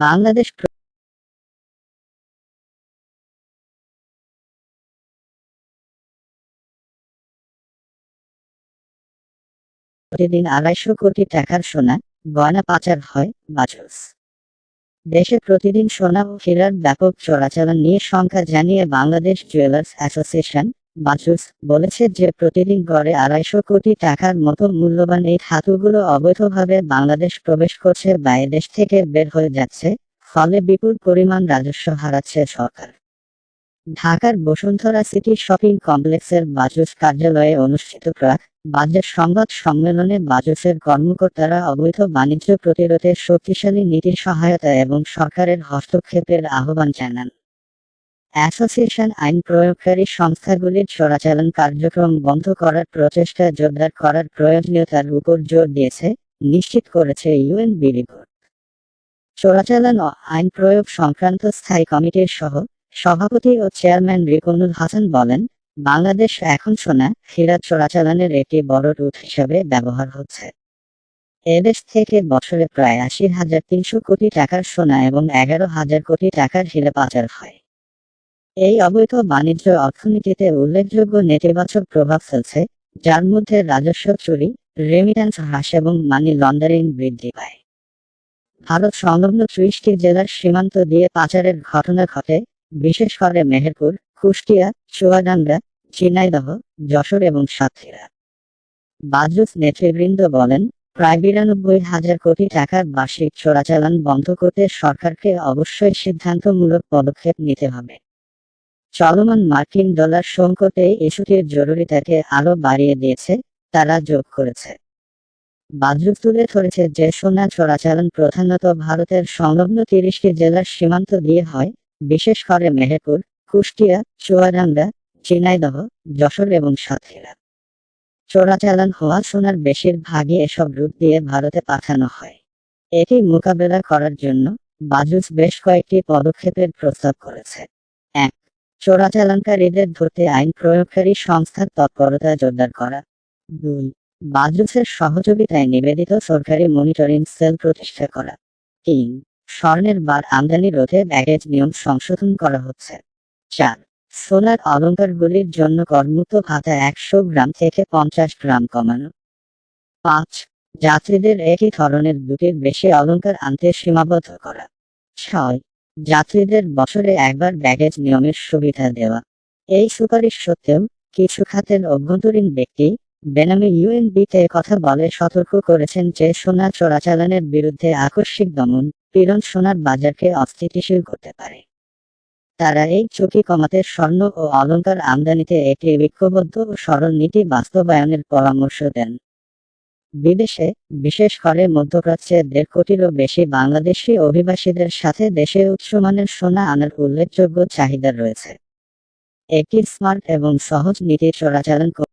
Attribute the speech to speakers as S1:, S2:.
S1: বাংলাদেশ প্রতিদিন আড়াইশো কোটি টাকার সোনা গয়না পাচার হয় বাজুস। দেশে প্রতিদিন সোনা ও হীরার ব্যাপক চোরাচালান নিয়ে সংখ্যা জানিয়ে বাংলাদেশ জুয়েলার্স অ্যাসোসিয়েশন বাজুস বলেছে যে প্রতিদিন গড়ে আড়াইশো কোটি টাকার মতো মূল্যবান এই ধাতুগুলো অবৈধভাবে বাংলাদেশ প্রবেশ করছে বা দেশ থেকে বের হয়ে যাচ্ছে, ফলে বিপুল পরিমাণ রাজস্ব হারাচ্ছে সরকার। ঢাকার বসুন্ধরা সিটি শপিং কমপ্লেক্সের বাজুস কার্যালয়ে অনুষ্ঠিত প্রাক বাজেট সংবাদ সম্মেলনে বাজুসের কর্মকর্তারা অবৈধ বাণিজ্য প্রতিরোধে শক্তিশালী নীতির সহায়তা এবং সরকারের হস্তক্ষেপের আহ্বান জানান। অ্যাসোসিয়েশন আইন প্রয়োগকারী সংস্থাগুলির চোরাচালান কার্যক্রম বন্ধ করার প্রচেষ্টা জোরদার করার প্রয়োজনীয়তার উপর জোর দিয়েছে, নিশ্চিত করেছে ইউএনবি রিপোর্ট। চোরাচালান ও আইন প্রয়োগ সংক্রান্ত স্থায়ী কমিটির সহ, সভাপতি ও চেয়ারম্যান রিকনুল হাসান বলেন, বাংলাদেশ এখন সোনা, হীরা চোরাচালানের একটি বড় রুট হিসাবে ব্যবহার হচ্ছে। এদেশ থেকে বছরে প্রায় আশি হাজার তিনশো কোটি টাকার সোনা এবং এগারো হাজার কোটি টাকার হীরা পাচার হয়। এই অবৈধ বাণিজ্য অর্থনীতিতে উল্লেখযোগ্য নেতিবাচক প্রভাব ফেলছে, যার মধ্যে রাজস্ব চুরি রেমিট্যান্স হ্রাস এবং মানি লন্ডারিং বৃদ্ধি পায়। ভারত সংলগ্ন ত্রিশটি জেলার সীমান্ত দিয়ে পাচারের ঘটনা ঘটে, বিশেষ করে মেহেরপুর, কুষ্টিয়া, চুয়াডাঙ্গা, ঝিনাইদহ, যশোর এবং সাতক্ষীরা। বাজুস নেতৃবৃন্দ বলেন, প্রায় বিরানব্বই হাজার কোটি টাকার বার্ষিক চোরাচালান বন্ধ করতে সরকারকে অবশ্যই সিদ্ধান্তমূলক পদক্ষেপ নিতে হবে। চলমান মার্কিন ডলার সংকটে ইস্যুটির জরুরিতাকে আরও বাড়িয়ে দিয়েছে, তারা যোগ করেছে। বাজুক তুলে ধরেছে যে সোনা চোরাচালান প্রধানত ভারতের সংলগ্ন তিরিশটি জেলার সীমান্ত দিয়ে হয়, বিশেষ করে মেহেরপুর, কুষ্টিয়া, চুয়াডাঙ্গা, ঝিনাইদহ, যশোর এবং সাতক্ষীরা। চোরাচালান হওয়া সোনার বেশিরভাগই এসব রূপ দিয়ে ভারতে পাঠানো হয়। এটি মোকাবেলা করার জন্য বাজুস বেশ কয়েকটি পদক্ষেপের প্রস্তাব করেছে। চোরাচালানকারীদের ধরতে আইন প্রয়োগকারী সংস্থার তৎপরতা জোরদার করা। দুই বাজুসের সহযোগিতায় নিবেদিত সরকারি মনিটরিং সেল প্রতিষ্ঠা করা। তিন, স্বর্ণের বার আমদানি রোধে ব্যাগেজ নিয়ম সংশোধন করা হচ্ছে। চার, সোনার অলঙ্কারগুলির জন্য করমুক্ত ভাতা একশো গ্রাম থেকে পঞ্চাশ গ্রাম কমানো। পাঁচ, যাত্রীদের একই ধরনের দুটির বেশি অলঙ্কার আনতে সীমাবদ্ধ করা। ছয় যাত্রীদের বছরে একবার ব্যাগেজ নিয়মের সুবিধা দেওয়া। এই সুপারিশ সত্ত্বেও কিছু খাতের অভ্যন্তরীণ ব্যক্তি বেনামে ইউএনবিতে কথা বলে সতর্ক করেছেন যে সোনা চোরাচালানের বিরুদ্ধে আকস্মিক দমন পীড়ন সোনার বাজারকে অস্থিতিশীল করতে পারে। তারা এই ঝুঁকি কমাতে স্বর্ণ ও অলংকার আমদানিতে একটি ঐক্যবদ্ধ ও সরল নীতি বাস্তবায়নের পরামর্শ দেন। বিদেশে, বিশেষ করে মধ্যপ্রাচ্যে দেড় কোটিরও বেশি বাংলাদেশি অভিবাসীদের সাথে দেশে উচ্চমানের সোনা আনার উল্লেখযোগ্য চাহিদা রয়েছে। একটি স্মার্ট এবং সহজ নীতি চোরাচালান